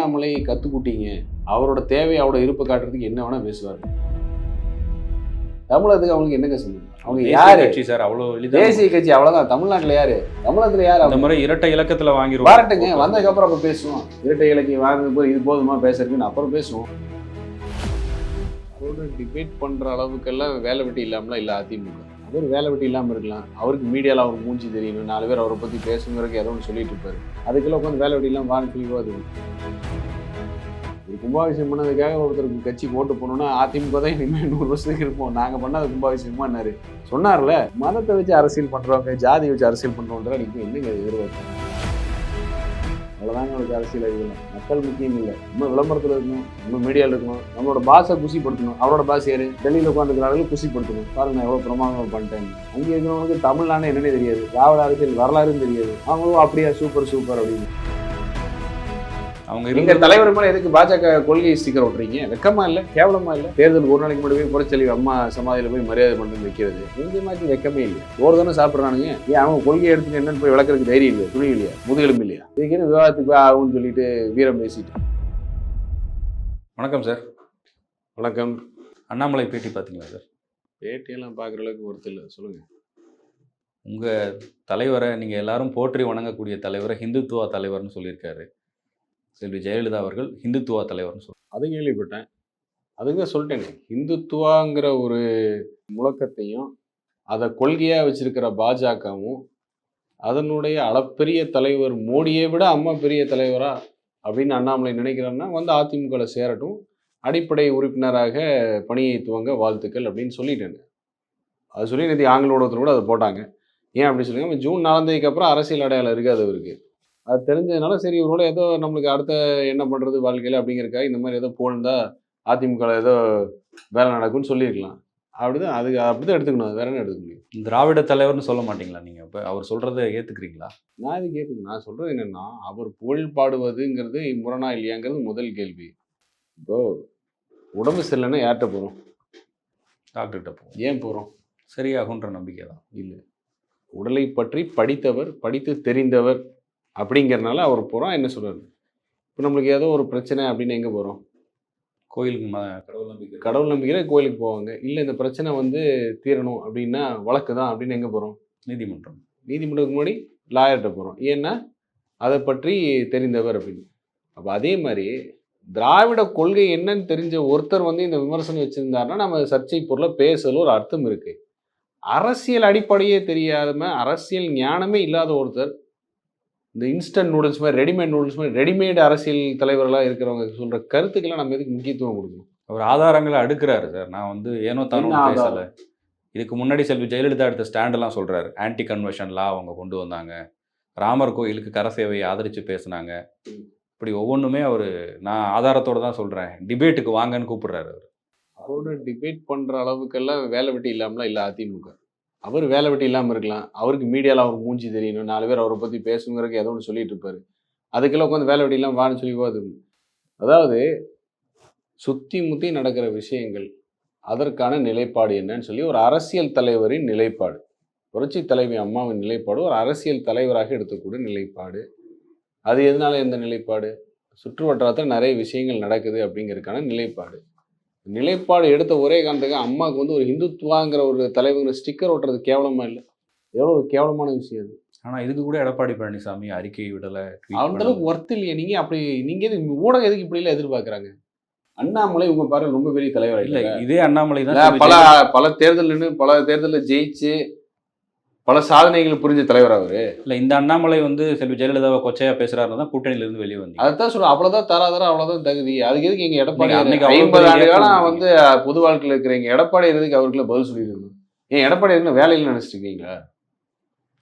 அண்ணாமலை கத்துக்குட்டீங்க. அவரோட தேவை அவரோட இருப்பை காட்டுறதுக்கு என்ன வேணா பேசுவார். தமிழகத்துக்கு அவங்களுக்கு என்னங்க சொல்லுங்க அவங்க யாரு? கட்சி சார் அவ்வளவு எளிதா தேசிய கட்சி அவ்வளவுதான். தமிழ்நாட்டுல யாரு? தமிழகத்துல யாரு இந்த முறை இரட்டை இலக்கத்துல வாங்கிடுவோம். வரட்டுங்க வந்ததுக்கு அப்புறம் அப்ப பேசுவோம். இரட்டை இலக்கியம் வாங்கினது போது இது போதுமா பேசுறதுன்னு அப்புறம் பேசுவோம். அவரோட டிபேட் பண்ற அளவுக்கெல்லாம் வேலை வெட்டி இல்லாமலாம் இல்ல அதிமுக. அவர் வேலை வெட்டி இல்லாம இருக்கலாம். அவருக்கு மீடியால அவர் மூஞ்சி தெரியணும். நாலு பேர் அவரை பத்தி பேசுங்கிறதுக்கு ஏதோ ஒன்று சொல்லிட்டு இருப்பாரு. அதுக்கெல்லாம் உட்காந்து வேலை வெட்டிலாம் வான்னு சொல்லி போகுது ஒரு கும்பாபிஷேகம் பண்ணதுக்காக ஒருத்தருக்கு கட்சி ஓட்டு போனோம்னா அதிமுக தான் இனிமேல் நூறு வருஷத்துக்கு இருப்போம். நாங்கள் பண்ணாத கும்பாபிஷேகமானாரு சொன்னார்ல. மதத்தை வச்சு அரசியல் பண்ணுறவங்க ஜாதி வச்சு அரசியல் பண்றவங்க நீங்கள் என்னங்க எதிர்பார்க்கணும் அவ்வளோதாங்க உங்களுக்கு அரசியல் அறிவு மக்கள் முக்கியம் இல்லை. நம்ம விளம்பரத்தில் இருக்கணும் நம்ம மீடியாவில் இருக்கணும் நம்மளோட பாஷை குசிப்படுத்தணும் அவரோட பாஸ் யாரு? டெல்லியில் உட்காந்துருக்கிறார்கள் குசிப்படுத்தணும் பாருங்க நான் எவ்வளோ பிரமாதம் பண்ணிட்டேன் அங்கே இருக்கிறவங்களுக்கு தமிழ்நாடு என்னன்னே தெரியாது. திராவிட அரசியல் வரலாறுன்னு தெரியாது. அவங்களும் அப்படியா சூப்பர் சூப்பர் அப்படின்னு. அவங்க நீங்க தலைவர் மேல எதுக்கு பாஜக கொள்கை ஸ்டிக்கர் ஓட்டுறீங்க? வெக்கமா இல்ல? கேவலமா இல்ல? தேர்தல் ஒரு நாளைக்கு முன்னாடி போய் புறச்செலி அம்மா சமாதியில போய் மரியாதை பண்ணி வைக்கிறது. இந்த மாதிரி வெக்கமே இல்லை ஒரு தானே சாப்பிடுறானுங்க. ஏன் அவங்க கொள்கையை எடுத்துட்டு என்னன்னு போய் விளக்குறதுக்கு தைரியம் இல்லையா? துணி இல்லையா? முதுகெலும்பு இல்லையா? இதுக்கு விவாதத்துக்கு ஆகும்னு சொல்லிட்டு வீரம் பேசிட்டு. வணக்கம் சார். வணக்கம். அண்ணாமலை பேட்டி பாத்தீங்களா சார்? பேட்டியெல்லாம் பார்க்குற அளவுக்கு ஒருத்தர் இல்லை சொல்லுங்க. உங்க தலைவரை நீங்க எல்லாரும் போற்றி வணங்கக்கூடிய தலைவரை ஹிந்துத்துவா தலைவர்னு சொல்லியிருக்காரு. செல்வி ஜெயலலிதா அவர்கள் ஹிந்துத்துவா தலைவர்னு சொல்லி அது கேள்விப்பட்டேன். அதுங்க சொல்லிட்டேனே ஹிந்துத்துவாங்கிற ஒரு முழக்கத்தையும் அதை கொள்கையாக வச்சிருக்கிற பாஜகவும் அதனுடைய அளப்பெரிய தலைவர் மோடியை விட அம்மா பெரிய தலைவரா அப்படின்னு அண்ணாமலை நினைக்கிறாருன்னா வந்து அதிமுகவில் சேரட்டும் அடிப்படை உறுப்பினராக பணியை துவங்க வாழ்த்துக்கள் அப்படின்னு சொல்லிட்டேன். அது சொல்லி நேற்று ஆங்கில ஊடகத்தில் கூட அதை போட்டாங்க. ஏன் அப்படின்னு சொல்லுங்க? ஜூன் நாலாம் தேதிக்கு அப்புறம் அரசியல் அடையாளம் இருக்காது அவருக்கு. அது தெரிஞ்சதுனால சரி இவரோட ஏதோ நம்மளுக்கு அடுத்த என்ன பண்ணுறது வாழ்க்கையில் அப்படிங்கிறக்காக இந்த மாதிரி ஏதோ போயிருந்தா அதிமுக ஏதோ வேலை நடக்கும்னு சொல்லியிருக்கலாம். அப்படிதான் அதுக்கு அப்படிதான் எடுத்துக்கணும். அது வேற என்ன எடுத்துக்க முடியும்? திராவிட தலைவர்னு சொல்ல மாட்டீங்களா நீங்க? இப்ப அவர் சொல்றதை ஏத்துக்கிறீங்களா? நான் இது கேட்குது நான் சொல்றது என்னன்னா அவர் புகழ் பாடுவதுங்கிறது முரணா இல்லையாங்கிறது முதல் கேள்வி. இப்போ உடம்பு சரியில்லைன்னா யார்கிட்ட போகிறோம் டாக்டர்கிட்ட போவோம். ஏன் போகிறோம் சரியாகுன்ற நம்பிக்கை தான் இல்லை. உடலை பற்றி படித்தவர் படித்து தெரிந்தவர் அப்படிங்கிறனால அவர் போகிறோம் என்ன சொல்றாரு? இப்போ நம்மளுக்கு ஏதோ ஒரு பிரச்சனை அப்படின்னு எங்கே போகிறோம் கோயிலுக்கு கடவுள் நம்பிக்கை கடவுள் நம்பிக்கையில கோயிலுக்கு போவாங்க. இல்லை இந்த பிரச்சனை வந்து தீரணும் அப்படின்னா வழக்கு தான் அப்படின்னு எங்கே போகிறோம் நீதிமன்றம். நீதிமன்றத்துக்கு முன்னாடி லாயர்கிட்ட போகிறோம் ஏன்னா அதை பற்றி தெரிந்தவர் அப்படின்னு. அப்போ அதே மாதிரி திராவிட கொள்கை என்னன்னு தெரிஞ்ச ஒருத்தர் வந்து இந்த விமர்சனம் வச்சிருந்தாருன்னா நம்ம சர்ச்சை பொருளை பேசல ஒரு அர்த்தம் இருக்கு. அரசியல் அடிப்படையே தெரியாம அரசியல் ஞானமே இல்லாத ஒருத்தர் இந்த இன்ஸ்டன்ட் நூடுல்ஸ் மாதிரி ரெடிமேட் நூடுல்ஸ் மாதிரி ரெடிமேட் அரசியல் தலைவர்களாக இருக்கிறவங்க சொல்ற கருத்துக்கெல்லாம் நம்ம எதுக்கு முக்கியத்துவம் கொடுக்கணும்? அவர் ஆதாரங்களை அடுக்குறாரு சார். நான் வந்து ஏனோ தானோ பேசல? இதுக்கு முன்னாடி செல்வி ஜெயலலிதா எடுத்த ஸ்டாண்டெல்லாம் சொல்றாரு. ஆன்டி கன்வர்ஷன் லா அவங்க கொண்டு வந்தாங்க. ராமர் கோயிலுக்கு கரசேவையை ஆதரிச்சு பேசுனாங்க. ம். இப்படி ஒவ்வொன்றுமே அவர் நான் ஆதாரத்தோட தான் சொல்றேன். டிபேட்டுக்கு வாங்கன்னு கூப்பிடுறாரு அவர். அவரோட டிபேட் பண்ற அளவுக்கெல்லாம் வேலை வெட்டி இல்லாமலாம் இல்லை அதிமுக. அவர் வேலை வெட்டி இல்லாமல் இருக்கலாம். அவருக்கு மீடியாவில் அவர் மூஞ்சி தெரியணும். நாலு பேர் அவரை பற்றி பேசுங்கிறதுக்கு ஏதோ ஒன்று சொல்லிட்டு இருப்பாரு. அதுக்கெல்லாம் உட்காந்து வேலை வெட்டி இல்லாமல் வான்னு சொல்லி போகாது. அதாவது சுற்றி முத்தி நடக்கிற விஷயங்கள் அதற்கான நிலைப்பாடு என்னன்னு சொல்லி ஒரு அரசியல் தலைவரின் நிலைப்பாடு. புரட்சி தலைவி அம்மாவின் நிலைப்பாடு ஒரு அரசியல் தலைவராக எடுத்துக்கூடிய நிலைப்பாடு. அது எதனால எந்த நிலைப்பாடு? சுற்று வட்டாரத்தில் நிறைய விஷயங்கள் நடக்குது அப்படிங்கிறதுக்கான நிலைப்பாடு. நிலைப்பாடு எடுத்த ஒரே காரணத்துக்கு அம்மாவுக்கு வந்து ஒரு இந்துத்துவாங்கிற ஒரு தலைவங்கிற ஸ்டிக்கர் ஓட்டுறது கேவலமா இல்லை. எவ்வளோ ஒரு கேவலமான விஷயம் அது. ஆனா இதுக்கு கூட எடப்பாடி பழனிசாமி அறிக்கை விடல அந்த. அளவுக்கு ஒர்த் இல்லையா. நீங்க அப்படி நீங்க எதுக்கு ஊடகம் எதுக்கு இப்படி எல்லாம் எதிர்பார்க்கறாங்க? அண்ணாமலை உங்க பாருங்க ரொம்ப பெரிய தலைவர் இல்ல இல்ல. இதே அண்ணாமலை தான் பல பல தேர்தல் நின்று பல தேர்தலில் ஜெயிச்சு பல சாதனைகள் புரிஞ்ச தலைவர் அவரு. இல்ல இந்த அண்ணாமலை வந்து செல்வி ஜெயலலிதாவை கொச்சையா பேசுறாருன்னு தான் கூட்டணியில இருந்து வெளியே வந்தீங்க. அதான் சொல்றேன். அவ்வளவுதான் தராதரம் அவ்வளவுதான் தகுதி. அதுக்கு எதுக்கு எங்க எடப்பாடி ஐம்பது ஆண்டு காலம் வந்து பொது வாழ்க்கையில் இருக்கிறீங்க எடப்பாடி எதுக்கு அவருக்குள்ள பதில் சொல்லியிருக்கணும்? ஏன் எடப்பாடி என்ன வேலையில் நினைச்சிட்டு இருக்கீங்களா?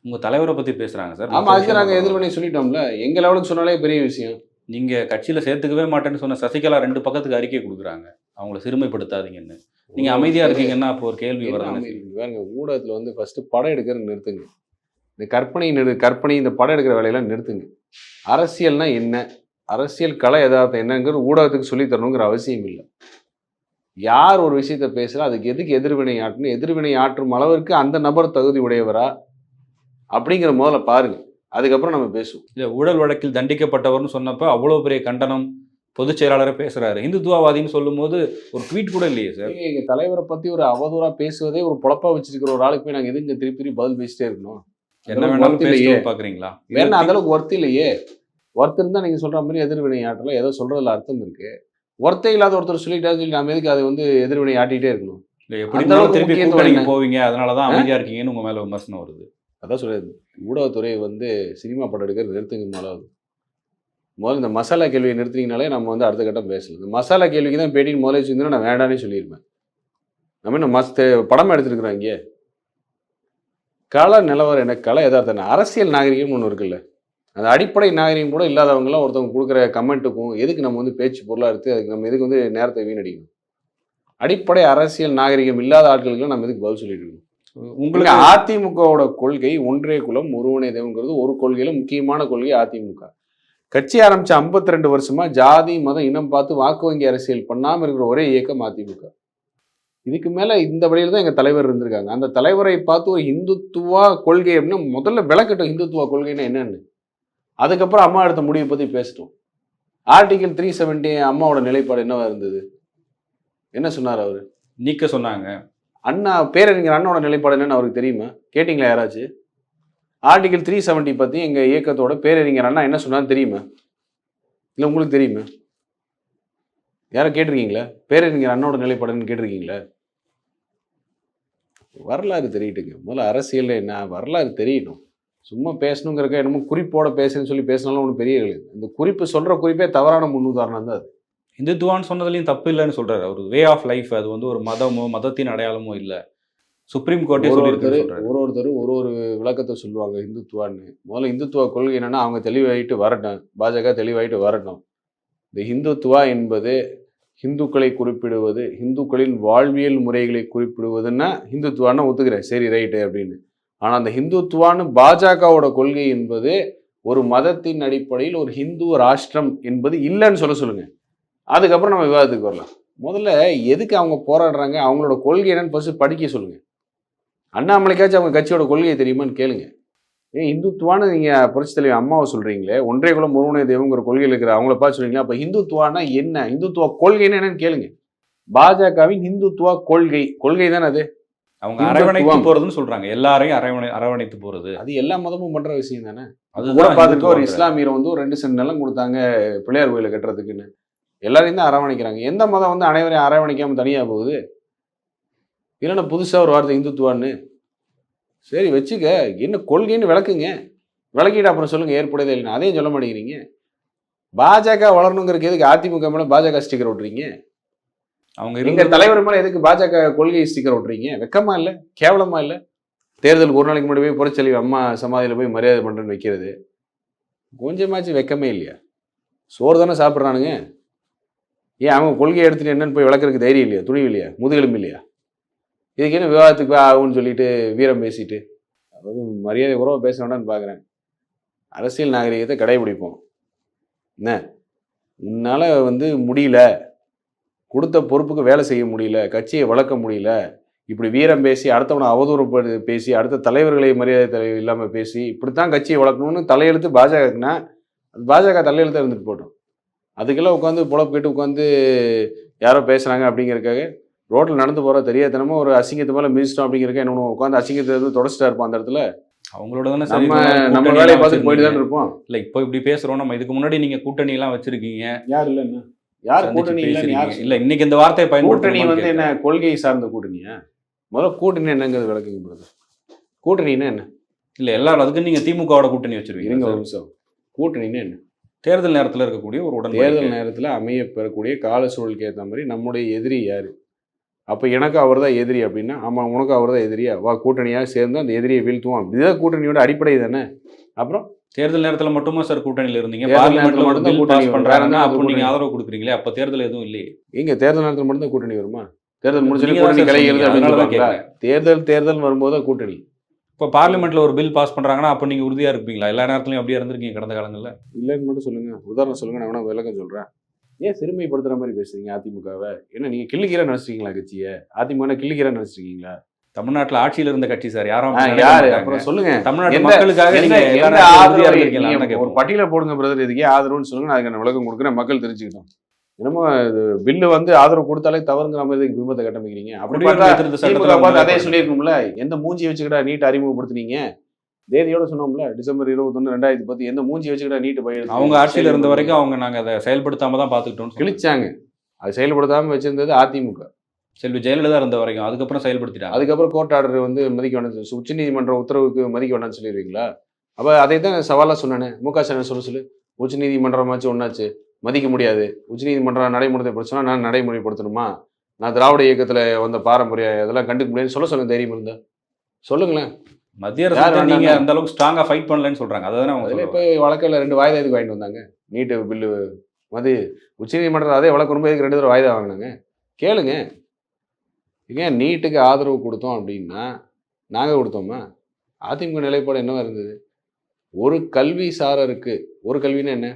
உங்க தலைவரை பத்தி பேசுறாங்க சார். ஆமா அதுக்கு நாங்க எதிர்வினை சொல்லிட்டோம்ல. எங்க லெவலுக்கு சொன்னாலே பெரிய விஷயம். நீங்க கட்சியில சேர்த்துக்கவே மாட்டேன்னு சொன்ன சசிகலா ரெண்டு பக்கத்துக்கு அறிக்கை கொடுக்குறாங்க. அவங்கள சிறுமைப்படுத்தாதீங்கன்னு. நீங்க அமைதியா இருக்கீங்கன்னா அப்போ ஒரு கேள்வி? பாருங்க ஊடகத்துல வந்து ஃபர்ஸ்ட் படம் எடுக்கிறது நிறுத்துங்க. இந்த கற்பனை நிறு கற்பனை இந்த படம் எடுக்கிற வேலையெல்லாம் நிறுத்துங்க. அரசியல்னா என்ன? அரசியல் கலை யதார்த்தம் என்னங்கிறது ஊடகத்துக்கு சொல்லி தரணுங்கிற அவசியம் இல்லை. யார் ஒரு விஷயத்த பேசுறா அதுக்கு எதுக்கு எதிர்வினை ஆற்றணும் எதிர்வினை ஆற்றும் அளவிற்கு அந்த நபர் தகுதி உடையவரா? அப்படிங்கிற முதல்ல பாருங்க. அதுக்கப்புறம் நம்ம பேசுவோம். இல்ல ஊழல் வழக்கில் தண்டிக்கப்பட்டவர்னு சொன்னப்ப அவ்வளவு பெரிய கண்டனம் பொதுச் செயலாளரே பேசுறாரு. இந்துத்துவவாதின்னு சொல்லும்போது ஒரு ட்வீட் கூட இல்லையே சார்? எங்க தலைவரை பத்தி ஒரு அவதூறா பேசுவதே ஒரு பொழப்பா வச்சிருக்கிற ஒரு ஆளுக்கு போய் நாங்க எதுங்க திருப்பி திருப்பி பதில் பேசிட்டே இருக்கணும்? என்ன வேணாலும் worth இல்லையே. பேச பாக்குறீங்களா? வேணா அந்த அளவுக்கு ஒர்த் இல்லையே. ஒர்த் இருந்தா நீங்க சொல்ற மாதிரி எதிர்வினை ஆற்றலாம் ஏதோ சொல்றதுல அர்த்தம் இருக்கு. ஒர்த்தே இல்லாத ஒருத்தர் சொல்லிட்டாரு சொல்லி நாம எதுக்கு அதை வந்து எதிர்வினை ஆட்டிட்டே இருக்கணும்? இல்ல எப்படி இருந்தாலும் திருப்பி கூட்டணிக்கு? போவீங்க அதனாலதான் அமைதியா இருக்கீங்கன்னு உங்க மேல விமர்சனம் வருது. அதான் சொல்றது ஊடகத்துறை வந்து சினிமா படம் எடுக்கிறது நிறுத்துங்க முதலாவது முதல்ல இந்த மசாலா கேள்வியை நிறுத்தினீங்கனாலே நம்ம வந்து அடுத்த கட்டம் பேசலாம். இந்த மசாலா கேள்விக்கு தான் பேட்டின்னு முதல்ல வச்சிருந்தா நான் வேண்டானே சொல்லியிருப்பேன். நம்ம என்ன மஸ்த் படமா எடுத்துருக்குறோம் இங்கே. கள நிலவரம் என்ன? கள யதார்த்தம் என்ன? அரசியல் நாகரிகம் ஒன்று இருக்குல்ல. அந்த அடிப்படை நாகரிகம் கூட இல்லாதவங்கலாம் ஒருத்தவங்க கொடுக்குற கமெண்ட்டுக்கும் எதுக்கு நம்ம வந்து பேச்சு பொருளாக எடுத்து அதுக்கு நம்ம எதுக்கு வந்து நேரத்தை வீணடிக்கணும்? அடிப்படை அரசியல் நாகரிகம் இல்லாத ஆட்களுக்கு நம்ம எதுக்கு பதில் சொல்லிட்டு இருக்கணும்? உங்களுக்கு அதிமுகவோட கொள்கை ஒன்றே குலம் ஒருவனே தெய்வங்கிறது ஒரு கொள்கையில முக்கியமான கொள்கை அதிமுக. கட்சி ஆரம்பிச்ச 52 ரெண்டு வருஷமா ஜாதி மதம் இனம் பார்த்து வாக்கு வங்கி அரசியல் பண்ணாம இருக்கிற ஒரே இயக்கம் அதிமுக. இதுக்கு மேல இந்த வழியில தான் எங்க தலைவர் இருந்திருக்காங்க. அந்த தலைவரை பார்த்து ஒரு இந்துத்துவா கொள்கை அப்படின்னா முதல்ல விளக்கட்டும். இந்துத்துவா கொள்கைன்னா என்னன்னு. அதுக்கப்புறம் அம்மா எடுத்த முடிவை பத்தி பேசட்டும். ஆர்டிகல் த்ரீ செவன்டி அம்மாவோட நிலைப்பாடு என்னவா இருந்தது? என்ன சொன்னார் அவரு? நீக்க சொன்னாங்க. அண்ணா பேரறிஞர் அண்ணாவோட நிலைப்பாடு என்னன்னு அவருக்கு தெரியுமா? கேட்டிங்களா யாராச்சும்? ஆர்டிகல் த்ரீ செவன்ட்டி பற்றி எங்கள் இயக்கத்தோட பேரறிஞர் அண்ணா என்ன சொன்னான்னு தெரியுமா? இல்லை உங்களுக்கு தெரியுமா? யாரை கேட்டிருக்கீங்களா? பேரறிஞர் அண்ணோட நிலைப்பாடுன்னு கேட்டிருக்கீங்களா? வரலாறு தெரியட்டுங்க. முதல்ல அரசியலில் என்ன? வரலாறு தெரியணும். சும்மா பேசணுங்கிறக்க என்னமோ குறிப்போட பேசுன்னு சொல்லி பேசினாலும் ஒன்றும் பெரிய இல்லை இந்த குறிப்பு சொல்கிற குறிப்பே தவறான முன்னுதாரணம் தான் அது. இந்துத்துவான்னு சொன்னதுலையும் தப்பு இல்லைன்னு சொல்கிறார் அவர் வே ஆஃப் லைஃப் அது வந்து ஒரு மதமோ மதத்தின் அடையாளமோ இல்லை. சுப்ரீம் கோர்ட்டே ஒரு ஒருத்தர் ஒரு ஒருத்தர் ஒரு ஒரு விளக்கத்தை சொல்லுவாங்க இந்துத்துவான்னு. முதல்ல இந்துத்துவ கொள்கை என்னன்னா அவங்க தெளிவாயிட்டு வரட்டும். பாஜக தெளிவாயிட்டு வரட்டும். இந்த இந்துத்துவா என்பது இந்துக்களை குறிப்பிடுவது இந்துக்களின் வாழ்வியல் முறைகளை குறிப்பிடுவதுன்னா இந்துத்துவான்னு ஒத்துக்கிறேன். சரி ரைட்டு அப்படின்னு. ஆனால் அந்த ஹிந்துத்துவான்னு பாஜகவோட கொள்கை என்பது ஒரு மதத்தின் அடிப்படையில் ஒரு ஹிந்து ராஷ்டிரம் என்பது இல்லைன்னு சொல்ல சொல்லுங்க. அதுக்கப்புறம் நம்ம விவாதத்துக்கு வரலாம். முதல்ல எதுக்கு அவங்க போராடுறாங்க? அவங்களோட கொள்கை என்னன்னு ஃபர்ஸ்ட் படிக்க சொல்லுங்க. அண்ணாமலைக்காச்சும் அவங்க கட்சியோட கொள்கையை தெரியுமான்னு கேளுங்க. ஏன் இந்துத்துவான்னு நீங்கள் புரட்சி தலைவர் அம்மாவை சொல்கிறீங்களே ஒன்றே குலம் ஒருவனே தெய்வங்கிற கொள்கையில் இருக்கிற அவங்கள பார்த்து சொல்றீங்களா? அப்போ இந்துத்துவானா என்ன? இந்துத்துவ கொள்கைன்னு என்னன்னு கேளுங்க. பாஜகவின் இந்துத்துவ கொள்கை கொள்கை தானே அது? அவங்க. அரவணைத்து போறதுன்னு சொல்றாங்க. எல்லாரையும் அரவணை அரவணைத்து போறது. அது எல்லா மதமும் பண்ற விஷயம் தானே? கூட அதுதான் பார்த்துட்டு ஒரு இஸ்லாமியர் வந்து ஒரு ரெண்டு சென்ட் நிலம் கொடுத்தாங்க பிள்ளையார் கோயிலை கட்டுறதுக்குன்னு. எல்லாரையும் தான் அரவணைக்கிறாங்க. எந்த மதம் வந்து அனைவரையும் அரவணைக்காம தனியா போகுது? இல்லைன்னா புதுசா ஒரு வார்த்தை இந்துத்துவான்னு. சரி வச்சுக்க. என்ன கொள்கைன்னு விளக்குங்க. விளக்கிட்டு அப்புறம் சொல்லுங்க ஏற்புடையதே இல்லைன்னு. அதையும் சொல்ல மாட்டேங்கிறீங்க. பாஜக வளரணுங்கிறதுக்கு எதுக்கு அதிமுக மேல பாஜக ஸ்டிக்கர் ஒட்டுறீங்க அவங்க எங்க தலைவர் மேல எதுக்கு பாஜக கொள்கை ஸ்டிக்கர் ஒட்டுறீங்க வெக்கமா இல்ல? கேவலமா இல்ல? தேர்தலுக்கு ஒரு நாளைக்கு முன்னாடி போய் புரட்செலி அம்மா சமாதியில போய் மரியாதை பண்றேன்னு வைக்கிறது. கொஞ்சமாச்சும் வெக்கமே இல்லையா? சோறு தானே சாப்பிட்றானுங்க. ஏன் அவங்க கொள்கையை எடுத்துட்டு என்னன்னு போய் விளக்குறதுக்கு தைரியம் இல்லையா? துணிவு இல்லையா? முதுகெலும்பு இல்லையா? இதுக்கு என்ன விவாதத்துக்கு வா ஆகும்னு சொல்லிட்டு வீரம் பேசிட்டு அதாவது மரியாதை உறவை பேச வேண்டாம்னு பார்க்குறேன் அரசியல் நாகரிகத்தை கடைபிடிப்போம். என்ன? உன்னால் வந்து முடியல. கொடுத்த பொறுப்புக்கு வேலை செய்ய முடியல. கட்சியை வளர்க்க முடியல. இப்படி வீரம் பேசி அடுத்தவனை அவதூறு பேசி அடுத்த தலைவர்களை மரியாதை தலை இல்லாமல் பேசி இப்படித்தான் கட்சியை வளர்க்கணும்னு தலையெழுத்து பாஜகக்குன்னா அது பாஜக தலையெழுத்து இருந்துட்டு போட்டோம். அதுக்கெல்லாம் உட்காந்து புலப்பிட்டு உட்காந்து யாரோ பேசுகிறாங்க அப்படிங்கிறக்காக ரோட்டில் நடந்து போகிற தெரியாதனமா ஒரு அசிங்கத்து மேலே மிதிச்சிட்டோம் அப்படிங்கிறக்க என்ன உட்காந்து அசிங்கத்தை வந்து தொடச்சிட்டா இருப்போம் அந்த இடத்துல. அவங்களோட தானே நம்ம நம்ம கூட்டணி வேலையை பார்த்துட்டு போயிட்டு தான். இருப்போம். இல்ல இப்போ இப்படி பேசுறோம். நம்ம இதுக்கு முன்னாடி நீங்க கூட்டணி எல்லாம் வச்சிருக்கீங்க. யார் இல்லைன்னா யார் கூட்டணி. இல்ல இன்னைக்கு இந்த வார்த்தையை கூட்டணி பயன்படுத்தணுமான்னு வந்து என்ன. கொள்கை சார்ந்த கூட்டணியா? முதல்ல கூட்டணி என்னங்கிறது விளக்குங்க பிரதர் கூட்டணின்னா என்ன? இல்ல எல்லாரும் அதுக்கு நீங்க திமுகவோட கூட்டணி இருங்க ஒரு நிமிஷம். கூட்டணின்னா என்ன? தேர்தல் நேரத்துல இருக்கக்கூடிய ஒரு தேர்தல் உடன்படிக்கை நேரத்தில் அமைய பெறக்கூடிய கால சூழலுக்கு ஏற்ற மாதிரி நம்முடைய எதிரி யாரு? அப்போ எனக்கு அவர் தான் எதிரி அப்படின்னா ஆமாம் உனக்கு அவர் தான் எதிரியா? வா கூட்டணியாக சேர்ந்து அந்த எதிரியை வீழ்த்துவோம். இதுதான் கூட்டணியோட அடிப்படை தானே? அப்புறம்? தேர்தல் நேரத்துல மட்டுமா சார் கூட்டணியில இருந்தீங்க? பார்லிமெண்ட்ல பில் கூட்டணி. பண்றாங்க. அப்போ நீங்க? ஆதரவு கொடுக்குறீங்களே? அப்ப தேர்தல் எதுவும் இல்லையே. எங்க தேர்தல் நேரத்தில் மட்டும் தான் கூட்டணி வருமா? தேர்தல் தான் கூட்டணி கலைகிறது. அப்படின்னு. தேர்தல் தேர்தல் வரும்போது தான் கூட்டணி. இப்ப பார்லிமெண்ட்ல ஒரு பில் பாஸ் பண்றாங்கன்னா அப்ப நீங்க உறுதியா இருப்பீங்களா? எல்லா நேரத்துலயும் அப்படியே இருந்திருக்கீங்க கடந்த காலங்கள்ல? இல்லைன்னு மட்டும் சொல்லுங்க. உதாரணம் சொல்லுங்க நான் வேணா விளக்கம் சொல்றேன். ஏன் சிறுமைப்படுத்துற மாதிரி பேசுறீங்க அதிமுகவை? என்ன நீங்க கிள்ளுக்கீரை நினைச்சிருக்கீங்களா கட்சியை? அதிமுக கிள்ளுக்கீரை நினைச்சிருக்கீங்களா? ஆட்சியில ஆட்சியில இருந்த கட்சி சார் யாரும் யாரு. அப்புறம் சொல்லுங்க. தமிழ்நாட்டு மக்களுக்காக நீங்க ஒரு. பட்டியல போடுங்க பிரதர் இதுக்கே ஆதரவுன்னு சொல்லுங்க நான் அதுக்கு நான் விளக்கம் கொடுக்குறேன். மக்கள் தெரிஞ்சுக்கிட்டோம். என்னமோ இது பில்லு வந்து ஆதரவு கொடுத்தாலே தவறுங்கிற மாதிரி இதுக்கு பிம்பத்தை கட்டமைக்கிறீங்க. அப்படி அதே சொல்லியிருக்கும்ல எந்த மூஞ்சி வச்சுக்கிட்டா நீட் அறிமுகப்படுத்துனீங்க? தேதியோட சொன்னோம்ல டிசம்பர் இருபத்தொன்னு ரெண்டாயிரத்தி பத்து எந்த மூஞ்சி வச்சுக்கிட்டா நீட் பயிர் அவங்க ஆட்சியில இருந்த வரைக்கும் அவங்க நாங்க அதை செயல்படுத்தாம தான் பாத்துக்கிட்டோம் கிழிச்சாங்க. அது செயல்படுத்தாம வச்சிருந்தது அதிமுக. செல்வி ஜெயலலிதா இருந்த வரைக்கும் அதுக்கப்புறம் செயல்படுத்திட்டாங்க. அதுக்கப்புறம் கோர்ட் ஆர்டர் வந்து மதிக்க வேண்டாம் உச்ச நீதிமன்ற உத்தரவுக்கு மதிக்க வேண்டாம்னு சொல்லிடுவீங்களா? அப்ப அதை தான் சவாலா சொன்னேனே. மு க ஸ்டாலின் சொல்ல சொல்லு உச்ச நீதிமன்றமாச்சு ஒன்னாச்சு மதிக்க முடியாது. உச்ச நீதிமன்றம் நடைமுறைப்படுத்தினா நான் நடைமுறைப்படுத்தணுமா? நான் திராவிட இயக்கத்துல வந்த பாரம்பரிய இதெல்லாம் கண்டுக்க முடியாதுன்னு சொல்ல சொல்லுங்க தைரியம் இருந்தா. சொல்லுங்களேன். மத்திய அரசு நீங்க? அந்த அளவுக்கு ஸ்ட்ராங்கா ஃபைட் பண்ணலன்னு சொல்றாங்க. அதான் அவங்க. இப்போ வழக்கில் ரெண்டு வாய்தா எதுக்கு வாங்கிட்டு வந்தாங்க? நீட்டு பில்லு மது. உச்சநீதிமன்றம் அதே வழக்கு ரொம்ப ரெண்டு தடவை வாய்தா வாங்கினாங்க? கேளுங்க. ஏன் நீட்டுக்கு ஆதரவு கொடுத்தோம் அப்படின்னா நாங்கள் கொடுத்தோமா? அதிமுக நிலைப்பாடு என்னவா இருந்தது? ஒரு கல்வி சாரருக்கு ஒரு கல்வின்னா என்ன?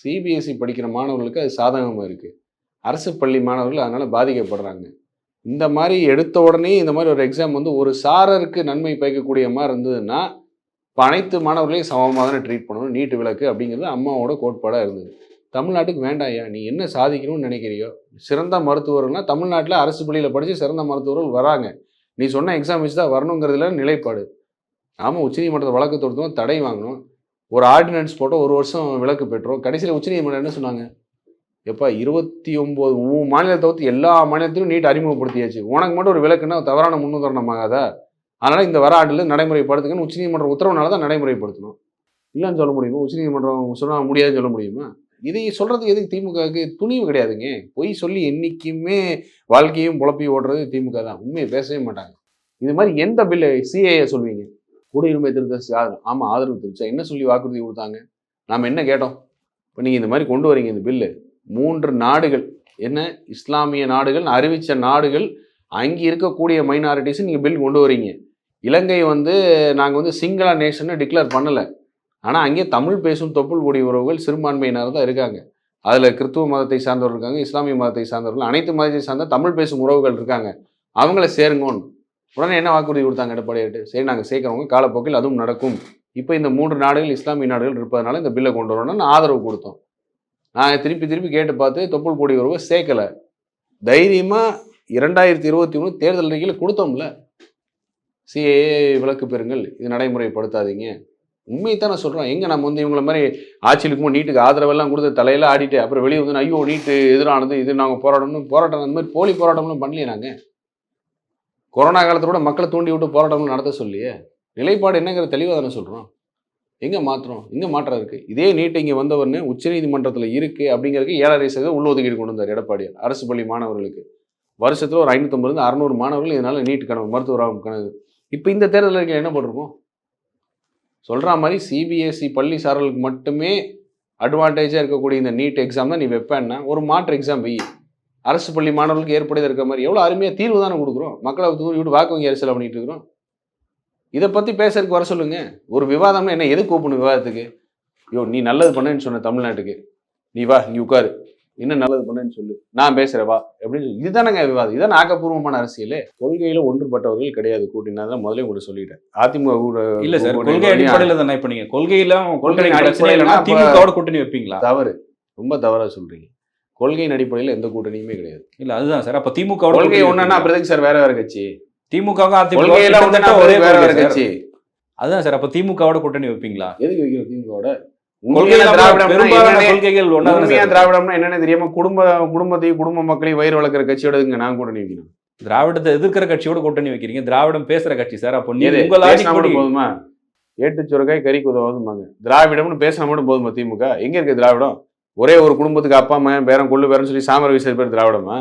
சிபிஎஸ்சி படிக்கிற மாணவர்களுக்கு அது சாதகமாக இருக்குது அரசு பள்ளி மாணவர்கள் அதனால் பாதிக்கப்படுறாங்க. இந்த மாதிரி எடுத்த உடனே இந்த மாதிரி ஒரு எக்ஸாம் வந்து ஒரு சாரருக்கு நன்மை பயக்கக்கூடிய மாதிரி இருந்ததுன்னா இப்போ அனைத்து மாணவர்களையும் சமமாக தானே ட்ரீட் பண்ணணும் நீட்டு விளக்கு அப்படிங்கிறது அம்மாவோட கோட்பாடாக இருந்தது. தமிழ்நாட்டுக்கு வேண்டாம்யா நீ என்ன சாதிக்கணும்னு நினைக்கிறியோ? சிறந்த மருத்துவர்கள்னா தமிழ்நாட்டில் அரசு பள்ளியில் படித்து சிறந்த மருத்துவர்கள் வராங்க. நீ சொன்ன எக்ஸாம் வச்சு தான் வரணுங்கிறதுல நிலைப்பாடு. ஆமாம் உச்சநீதிமன்றத்தை வழக்கு தொடுத்தோம் தடை வாங்கணும். ஒரு ஆர்டினன்ஸ் போட்டோம் ஒரு வருஷம் விலக்கு பெற்றோம். கடைசியில் உச்சநீதிமன்றம் என்ன சொன்னாங்க? எப்பா இருபத்தி ஒம்பது உன் மாநிலத்தை தவிர்த்து எல்லா மாநிலத்திலும் நீட் அறிமுகப்படுத்தியாச்சு. உனக்கு மட்டும் ஒரு விளக்குன்னா தவறான முன்னுதாரணமாகாதா? அதனால் இந்த வர ஆண்டில் நடைமுறைப்படுத்துங்கன்னு உச்சநீதிமன்ற உத்தரவுனால தான் நடைமுறைப்படுத்தணும். இல்லைன்னு சொல்ல முடியுமா? உச்சநீதிமன்றம் சொன்னால் முடியாதுன்னு சொல்ல முடியுமா? இதை சொல்கிறதுக்கு எதுக்கு திமுகவுக்கு? துணிவு கிடையாதுங்க. பொய் சொல்லி என்றைக்குமே வாழ்க்கையும் புழப்பி ஓடுறது திமுக தான். உண்மையை பேசவே மாட்டாங்க. இது மாதிரி எந்த பில்லு சிஏஏ சொல்வீங்க? குடியுரிமை திருத்த ஆதரவு. ஆமாம் ஆதரவு திருச்சா என்ன சொல்லி வாக்குறுதி கொடுத்தாங்க? நாம் என்ன கேட்டோம்? இப்போ நீங்கள் இந்த மாதிரி கொண்டு வரீங்க இந்த பில்லு. மூன்று நாடுகள். என்ன? இஸ்லாமிய நாடுகள் அறிவித்த நாடுகள் அங்கே இருக்கக்கூடிய மைனாரிட்டிஸும் நீங்கள் பில் கொண்டு வரீங்க. இலங்கை வந்து நாங்கள் வந்து சிங்கள நேஷன்னு டிக்ளேர் பண்ணலை. ஆனால் அங்கே தமிழ் பேசும் தொப்புள் கொடி உறவுகள் சிறுபான்மையினர் தான் இருக்காங்க. அதில் கிறித்துவ மதத்தை சார்ந்தவர்கள் இருக்காங்க இஸ்லாமிய மதத்தை சார்ந்தவர்கள் அனைத்து மதத்தை சார்ந்த தமிழ் பேசும் உறவுகள் இருக்காங்க. அவங்கள சேருங்கன்னு. உடனே என்ன வாக்குறுதி கொடுத்தாங்க எடப்பாடியாட்டு சரி நாங்கள் சேர்க்குறவங்க காலப்போக்கில் அதுவும் நடக்கும். இப்போ இந்த மூன்று நாடுகள் இஸ்லாமிய நாடுகள் இருப்பதனால இந்த பில்லை கொண்டு வரணும்னு ஆதரவு கொடுத்தோம். நான் திருப்பி திருப்பி கேட்டு பார்த்து தொப்புள் கொடி உறவு சேர்க்கலை. தைரியமாக இரண்டாயிரத்தி இருபத்தி மூணு தேர்தல் அறிக்கையில் கொடுத்தோம்ல. சிஏஏ விளக்கு பெறுங்கள் இது நடைமுறைப்படுத்தாதீங்க. உண்மையை தான் நான் எங்கே நம்ம வந்து இவங்கள மாதிரி ஆட்சியில் இருக்கும்போது நீட்டுக்கு ஆதரவெல்லாம் கொடுத்து தலையெல்லாம் ஆடிட்டு அப்புறம் வெளியே வந்து ஐயோ நீட்டு எதிரானது இது நாங்கள் போராடணும் போராட்டம் அந்த மாதிரி போலி போராட்டம்லாம் பண்ணலையே நாங்கள் கொரோனா காலத்துல கூட மக்களை தூண்டி விட்டு போராட்டம்லாம் நடத்த சொல்லியே. நிலைப்பாடு என்னங்கிற தெளிவாக தானே சொல்கிறோம் எங்கே மாற்றுறோம் எங்கே மாற்றம் இருக்குது இதே நீட் இங்கே வந்தவர்னு உச்சநீதிமன்றத்தில் இருக்குது அப்படிங்கிறதுக்கு ஏழரை சதவீதம் உள்ளொதுக்கீடு கொண்டு வந்தார் எடப்பாடியார் அரசு பள்ளி மாணவர்களுக்கு. வருஷத்தில் ஒரு ஐநூற்றம்பதுலேருந்து அறநூறு மாணவர்கள் இதனால் நீட் கணக்கு மருத்துவராகும் கணக்கு இப்போ இந்த தேர்தலில் இருக்க என்ன போட்டிருக்கோம்? சொல்கிற மாதிரி சிபிஎஸ்சி பள்ளி சாரலுக்கு மட்டுமே அட்வான்டேஜாக இருக்கக்கூடிய இந்த நீட் எக்ஸாம் தான் நீ வைப்பேன்னா ஒரு மாற்று எக்ஸாம் வை. அரசு பள்ளி மாணவர்களுக்கு ஏற்படுத்த இருக்க மாதிரி எவ்வளோ அருமையாக தீர்வு தானே கொடுக்குறோம்? மக்களை தூண்டி வாக்கு வங்கி அரசியல் பண்ணிட்டு இருக்கிறோம். இதை பற்றி பேசுறதுக்கு வர சொல்லுங்க. ஒரு விவாதம்னா என்ன? எது கூப்பிடணும் விவாதத்துக்கு? ஐயோ நீ நல்லது பண்ணேன்னு சொன்ன தமிழ்நாட்டுக்கு. நீ வா நீ உட்காரு. இன்னும் நல்லது பண்ணேன்னு சொல்லு. நான் பேசுறேன் வா அப்படின்னு சொல்லி. இதுதானங்க விவாதம். இதான் ஆக்கப்பூர்வமான அரசியல். கொள்கையில ஒன்றுபட்டவர்கள் கிடையாது. கூட்டினா தான் முதல்ல உங்களுக்கு சொல்லிட்டேன். அதிமுக கூட இல்ல சார் கொள்கை அடிப்படையில தானே இப்ப நீங்க கொள்கையில கொள்கை கூட்டணி பிரச்சனை இல்லைன்னா அடிப்படையில திமுகவோட கூட்டணி வைப்பீங்களா? தவறு. ரொம்ப தவறா சொல்றீங்க. கொள்கையின் அடிப்படையில் எந்த கூட்டணியுமே கிடையாது. இல்ல அதுதான் சார். அப்ப திமுக கொள்கை ஒண்ணுன்னா அப்புறம் சார் வேற வேற கட்சி. திமுக அதுதான் சார் அப்ப திமுகவோட கூட்டணி வைப்பீங்களா? எதுக்கு வைக்கிறோம் திமுகவோட? திராவிடம்னா என்னன்னே- தெரியாம? குடும்ப குடும்பத்தையும் குடும்ப மக்களையும் வயிறு வளர்க்குற கட்சியோட நான் கூட்டணி வைக்கணும்? திராவிடத்தை எதிர்க்கிற கட்சியோட கூட்டணி வைக்கிறீங்க. திராவிடம் பேசுற கட்சி சார். அப்போ நீங்க கொடி போதுமா? ஏட்டு சுரக்காய் கறிக்கு உதவாதுமாங்க திராவிடம்னு பேசினா மட்டும் போதுமா திமுக? எங்க இருக்கு திராவிடம்? ஒரே ஒரு குடும்பத்துக்கு அப்பா அம்மா பேரன் கொள்ளு பேரன் சொல்லி சாமர வீச பேர் திராவிடமா?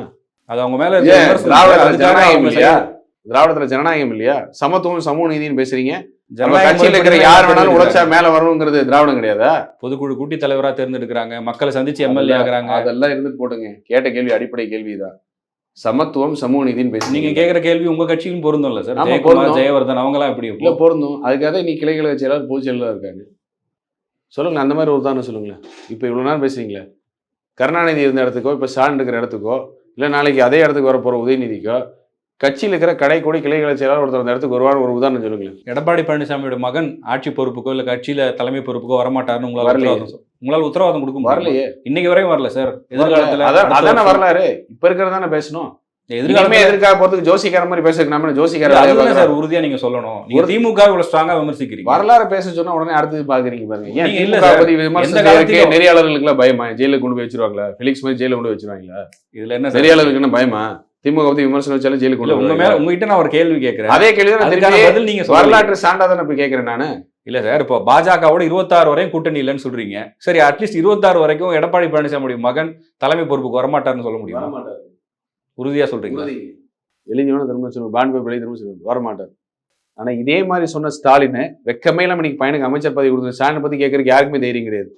அது அவங்க மேல விமர்சனம். திராவிடத்துல ஜனநாயகம் இல்லையா? சமத்துவம் சமூக நீதினு பேசுறீங்க. நம்ம கட்சியில இருக்கிற யார் வேணாலும். உழைச்சா மேல வரணுங்கிறது திராவிடம் கிடையாதா? பொதுக்குழு கூட்டி தலைவரா தேர்ந்தெடுக்கிறாங்க. மக்களை சந்திச்சு எம்எல்ஏ ஆகுறாங்க. அதெல்லாம் இருந்துட்டு போட்டுங்க. கேட்ட கேள்வி அடிப்படை கேள்விதான். சமத்துவம் சமூக நீதினு பேசுறீங்க. நீங்க கேக்குற கேள்வி உங்க கட்சிக்கும் பொருந்தும் இல்ல சார் ஜெயக்குமார் பொருந்தும். ஜெயவர்தன் அவங்க எல்லாம் எப்படி இல்ல? பொருந்தும். அதுக்காக நீ கிளைகளை செயலாளர் பொதுச் செயலாளர் இருக்காங்க. சொல்லுங்க அந்த மாதிரி ஒரு உதாரணம் சொல்லுங்களேன். இப்போ இவ்வளோ நேரம் பேசுறீங்களே. கருணாநிதி இருந்த இடத்துக்கோ இப்போ ஸ்டாலின் இருக்கிற இடத்துக்கோ இல்லை நாளைக்கு அதே இடத்துக்கு வர போகிற உதயநிதிக்கோ கட்சியில் இருக்கிற கடை கோடி கிளைகளை செயலாளர் ஒருத்தர் அந்த இடத்துக்கு வருவார் ஒரு உதாரணம் சொல்லுங்களேன். எடப்பாடி பழனிசாமியோட மகன் ஆட்சி பொறுப்புக்கோ இல்ல கட்சியில தலைமை பொறுப்புக்கோ வரமாட்டாருன்னு உங்களால. உத்தரவாதம் உங்களால உத்தரவாதம் கொடுக்க முடியுமா? வரலையே. இன்னைக்கு வரையும் வரல சார். எதிர்காலத்துல அதான் அடுத்த வரலாறு. இப்ப இருக்கிறது தானே பேசணும். எதிர்காலமே எதிர்க்காக போறதுக்கு ஜோசிக்கார மாதிரி பேசுறதுக்கு நாம ஜோசிக்கார. சார் உறுதியா நீங்க சொல்லணும். நீங்க திமுக இவ்வளவு ஸ்ட்ராங்கா விமர்சிக்கிறீங்க. வரலாறு பேச சொன்னா உடனே அடுத்தது பாக்குறீங்க பாருங்க. ஏன் இல்ல. பத்தி விமர்சனம் நெறியாளர்களுக்கு பயமா? ஜெயில கொண்டு போய் வச்சிருவாங்களா? ஃபெலிக்ஸ் மாதிரி ஜெயில கொண்டு போய் வச்சிருவாங்களா? இதுல என்ன சார்? நெறியாளருக்கு என்ன பயமா? திமுக பத்தி விமர்சனம் வச்சாலும் ஜெயிலுக்கு கொண்டு உங்க போய் மேல உங்ககிட்ட நான் ஒரு கேள்வி கேட்கிறேன் அதே கேள்வி தான் பதில் நீங்க வரலாற்று சான்றா தானே இப்ப கேக்குறேன் நானு. இல்ல சார் இப்போ பாஜகவோட இருபத்தாறு வரையும் கூட்டணி இல்லைன்னு சொல்றீங்க. சரி அட்லீஸ்ட் இருபத்தாறு வரைக்கும் எடப்பாடி பழனிசாமியுடைய மகன் தலைமை பொறுப்புக்கு வரமாட்டாருன்னு சொல்ல முடியுமா? உறுதியா சொல்றீங்களா? எழுதினோட திரும்ப சொல்லுங்க பாண்ட் பேப்பர் எழுதி திரும்ப சொல்லுங்க வரமாட்டார். ஆனா இதே மாதிரி சொன்ன ஸ்டாலின் வெக்கமே இல்லாம இன்னைக்கு பையனுக்கு அமைச்சர் பதவி கொடுத்த ஸ்டாலின் பத்தி கேட்கறதுக்கு யாருக்குமே தைரியம் கிடையாது.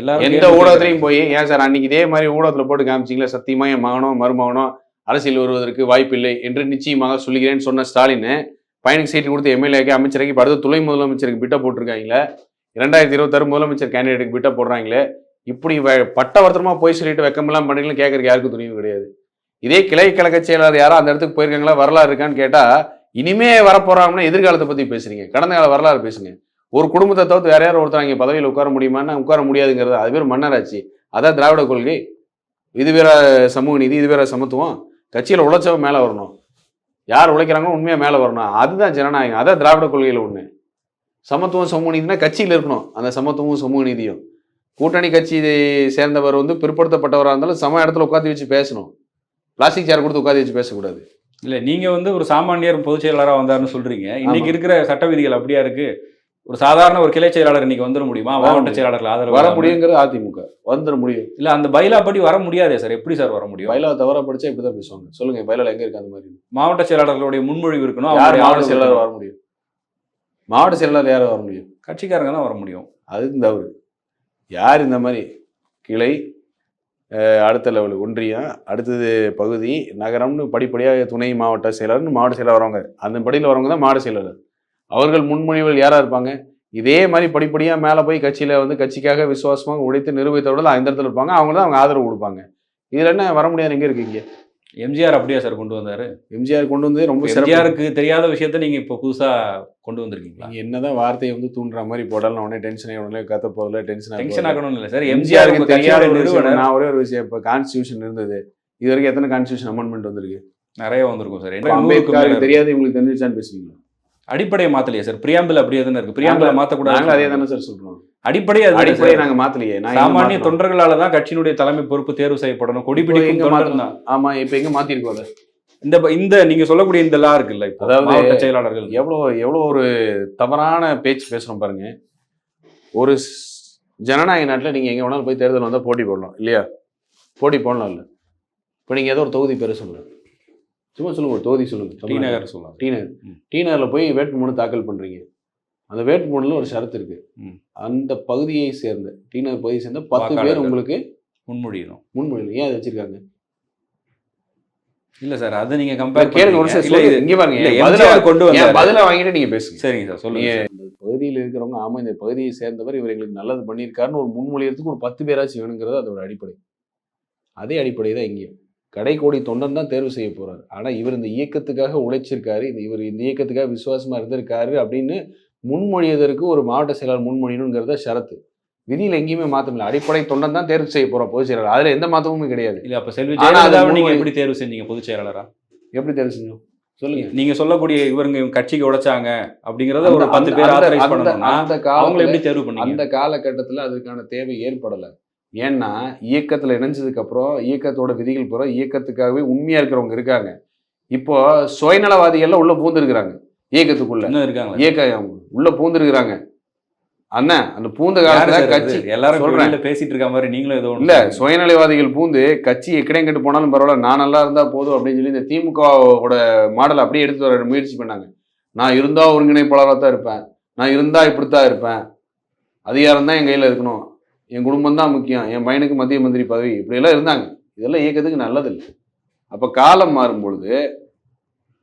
எல்லாரும் எந்த ஊடகத்திலையும் போய் ஏன் சார் அன்னைக்கு இதே மாதிரி ஊடகத்துல போட்டு காமிச்சிங்களா? சத்தியமா என் மகனோ மருமகனோ அரசியல் வருவதற்கு வாய்ப்பில்லை என்று நிச்சயமாக சொல்லுகிறேன்னு சொன்ன ஸ்டாலின். பயணிக்கு சீட்டு கொடுத்து எம்எல்ஏக்கு அமைச்சருக்கு இப்போ அடுத்த துணை முதலமைச்சருக்கு பிட்ட போட்டிருக்காங்களே. இரண்டாயிரத்தி இருபத்தாறு முதலமைச்சர் கேண்டிடேட்டுக்கு பிட்ட போடுறாங்களே. இப்படி வ- போய் சொல்லிட்டு வெக்கமெல்லாம் பண்ணீங்கன்னு கேட்கறதுக்கு யாருக்கும் துணிவு கிடையாது. இதே கிளை கழக செயலாளர் யாரோ அந்த இடத்துக்கு போயிருக்காங்களா? வரலாறு இருக்கான்னு கேட்டால் இனிமே வரப்போறாங்கன்னா எதிர்காலத்தை பற்றி பேசுறீங்க. கடந்த கால வரலாறு பேசுங்க. ஒரு குடும்பத்தை தவிர்த்து வேற யாரும் ஒருத்தர் அங்கே பதவியில் உட்கார முடியுமான்னு உட்கார முடியாதுங்கிறது அது பேர் மன்னராட்சி. அதான் திராவிட கொள்கை. இது வேற சமூக நீதி இது வேற சமத்துவம். கட்சியில் உழைச்சவன் மேலே வரணும். யார் உழைக்கிறாங்களோ உண்மையாக மேலே வரணும். அதுதான் ஜனநாயகம். அதான் திராவிட கொள்கையில் ஒன்று சமத்துவம் சமூக நீதினா கட்சியில் இருக்கணும். அந்த சமத்துவமும் சமூக நீதியும். கூட்டணி கட்சி சேர்ந்தவர் வந்து பிற்படுத்தப்பட்டவராக இருந்தாலும் சம இடத்துல உட்காந்து வச்சு பேசணும். பிளாஸ்டிக் சேர் கொடுத்து உட்காந்து வச்சு பேசக்கூடாது. இல்ல நீங்க வந்து ஒரு சாமானியர் பொதுச் செயலாளரா வந்தாருன்னு சொல்றீங்க. இன்னைக்கு ஆமா. இருக்கிற சட்ட விதிகள் அப்படியா இருக்கு? ஒரு சாதாரண ஒரு கிளை செயலாளர் இன்னைக்கு வந்துட முடியுமா? மாவட்ட. செயலாளர்கள் ஆதரவு வர? முடியுங்கிறது அதிமுக. வந்துட முடியும். இல்ல அந்த பைலா படி வர முடியாதே சார். எப்படி சார் வர முடியும்? பயிலாவை தவறா படிச்சா இப்படி தான் பேசுவாங்க. சொல்லுங்க பயிலாவில் எங்க இருக்கு அந்த மாதிரி? மாவட்ட செயலாளர்களுடைய முன்மொழிவு இருக்கணும் யார் மாவட்ட செயலாளர். வர முடியும்? மாவட்ட செயலாளர் யார் வர முடியும்? கட்சிக்காரங்க தான் வர முடியும். அது தவறு யார் இந்த மாதிரி? கிளை அடுத்த லெவல் ஒன்றியம் அடுத்தது பகுதி நகரம்னு படிப்படியாக துணை மாவட்ட செயலாளர்னு மாவட்ட செயலாளர் வரவங்க. அந்த படியில் வரவங்க தான் மாவட்ட செயலாளர். அவர்கள் முன்மொழிவுகள் யாரா இருப்பாங்க? இதே மாதிரி படிப்படியாக மேலே போய் கட்சியில் வந்து கட்சிக்காக விசுவாசமாக உழைத்து நிரூபித்தவர்கள் அந்த இடத்துல இருப்பாங்க. அவங்க தான் அவங்க ஆதரவு கொடுப்பாங்க. இதில் என்ன வர முடியாது எங்கே இருக்கீங்க எம்ஜிஆர் அப்படியா சார் கொண்டு வந்தாரு? எம்ஜிஆர் கொண்டு வந்து ரொம்ப எம்ஜிஆருக்கு தெரியாத விஷயத்த நீங்க இப்போ புதுசா கொண்டு வந்திருக்கீங்களா? நீங்க என்னதான் வார்த்தையை வந்து தூண்டுற மாதிரி போடாலும் உடனே டென்ஷன் உடனே கத்த போதில் டென்ஷன் டென்ஷன் ஆகணும் இல்ல சார். எம்ஜிஆர் எம்ஜிஆருக்கு தெரியாத நான் ஒரே ஒரு விஷயம் இப்போ கான்ஸ்டியூஷன் இருந்தது. இது வரைக்கும் எத்தனை கான்ஸ்டியூஷன் அமெண்ட்மெண்ட் வந்திருக்கு? நிறைய வந்திருக்கும் சார். என்ன அம்பேத்கருக்கு. தெரியாது உங்களுக்கு தெரிஞ்சிச்சான்னு பேசுவீங்க அடிப்படையை மாத்தலையே சார். பிரியாம்பிள் அப்படியே தானே இருக்கு. பிரியாம்பிளை நாங்களும் மாத்தக்கூடாது அதே தானே சார் சொல்றோம். அடிப்படை அது அடிப்படையை நாங்க மாத்தலையே. சாமானிய? தொண்டர்களால தான் கட்சியினுடைய தலைமை பொறுப்பு தேர்வு செய்யப்படணும். கொடி இப்போ பிடிக்கும் எங்க தொண்டர் மாத்தணும்? ஆமா இப்ப எங்க மாத்திருக்கோம் அதை? இந்த இந்த நீங்க சொல்லக்கூடிய இந்த லா இருக்குல்ல இப்போ அதாவது செயலாளர்கள். எவ்வளோ எவ்வளோ ஒரு தவறான பேச்சு பேசுறோம் பாருங்க. ஒரு ஜனநாயக நாட்டில் நீங்க எங்க வேணாலும் போய் தேர்தல் வந்தா போட்டி போடலாம் இல்லையா? போட்டி போடலாம் இல்ல. இப்போ நீங்க ஏதோ ஒரு தொகுதி பேரை சொல்லுங்க. சும்மா சொல்லுங்க ஒரு தொகுதி சொல்லுங்க. டி தமிழ்நாட்டுல. நகர் சொல்லலாம். டி நகர். ம். டி நகர்ல போய் வேட்புமனு தாக்கல் பண்றீங்க. அந்த வேட்புமனுல ஒரு ஷரத்து இருக்கு. அந்த பகுதியை சேர்ந்த டி நகர் பகுதியை சேர்ந்த பத்து பேர். உங்களுக்கு முன்மொழியணும். முன்மொழியில் ஏன் அதை வச்சிருக்காங்க? இல்ல சார் அதை நீங்க கம்பேர் கேளுங்க ஒரு நிமிஷம் சொல்லுங்க. இங்க பாருங்க பதில கொண்டு என் வந்தாரு. பதில வாங்கிட்டு நீங்க பேசுங்க. சரிங்க சார் சொல்லுங்க இந்த பகுதியில் இருக்கிறவங்க ஆமா இந்த பகுதியை சேர்ந்தவர் இவர் எங்களுக்கு நல்லது பண்ணியிருக்காருன்னு ஒரு முன்மொழியத்துக்கு ஒரு பத்து பேராச்சும் வேணுங்கிறது அதோட அடிப்படை. அதே அடிப்படை தான் இங்கேயும். கடைக்கோடி தொண்டன் தான் தேர்வு செய்ய போறாரு. ஆனா இவர் இந்த இயக்கத்துக்காக உழைச்சிருக்காரு. இந்த இவர் இந்த இயக்கத்துக்காக விசுவாசமா இருந்திருக்காரு அப்படின்னு முன்மொழியதற்கு ஒரு மாவட்ட செயலாளர் முன்மொழியணுங்கிறத ஷரத்து. விதியில எங்கேயுமே மாற்றம் இல்லை அடிப்படை தொண்டன் தான் தேர்வு செய்ய போறோம் பொதுச் செயலாளர். அதுல எந்த மாற்றமுமே கிடையாது. இல்ல அப்ப செல்வி நீங்க எப்படி தேர்வு செஞ்சீங்க பொதுச் செயலாளரா? எப்படி தேர்வு செஞ்சோம்? சொல்லுங்க. நீங்க சொல்லக்கூடிய இவங்க கட்சிக்கு உடைச்சாங்க அப்படிங்கறத ஒரு பத்து பேர் அந்த- காலத்துல எப்படி தேர்வு பண்ணீங்க? அந்த காலகட்டத்தில் அதுக்கான தேவை ஏற்படலை. ஏன்னா இயக்கத்தில் இணைஞ்சதுக்கு அப்புறம் இயக்கத்தோட விதிகள் பூரா இயக்கத்துக்காகவே உண்மையா இருக்கிறவங்க இருக்காங்க. இப்போ சுயநலவாதிகள்லாம் உள்ள பூந்துருக்குறாங்க. இயக்கத்துக்குள்ள. இருக்காங்க. இயக்கம் உள்ள பூந்துருக்குறாங்க. அண்ணன் அந்த பூந்த காலத்துல கட்சி? எல்லாரும் சொல்றேன். பேசிட்டு இருக்க மாதிரி நீங்களும் ஏதோ இல்ல. சுயநலவாதிகள் பூந்து கட்சி எக்கடையும் கெட்டு போனாலும் பரவாயில்ல நான் நல்லா இருந்தா போதும் அப்படின்னு சொல்லி இந்த திமுகவோட மாடல் அப்படியே எடுத்து வர முயற்சி பண்ணாங்க. நான் இருந்தா ஒருங்கிணைப்பாளராக தான் இருப்பேன். நான் இருந்தா இப்படித்தான் இருப்பேன். அதிகாரம் தான் என் கையில இருக்கணும். என் குடும்பம் தான் முக்கியம் என் பையனுக்கு மத்திய மந்திரி பதவி இப்படியெல்லாம் இருந்தாங்க. இதெல்லாம் இயக்கத்துக்கு நல்லதில்லை. அப்ப காலம் மாறும் பொழுது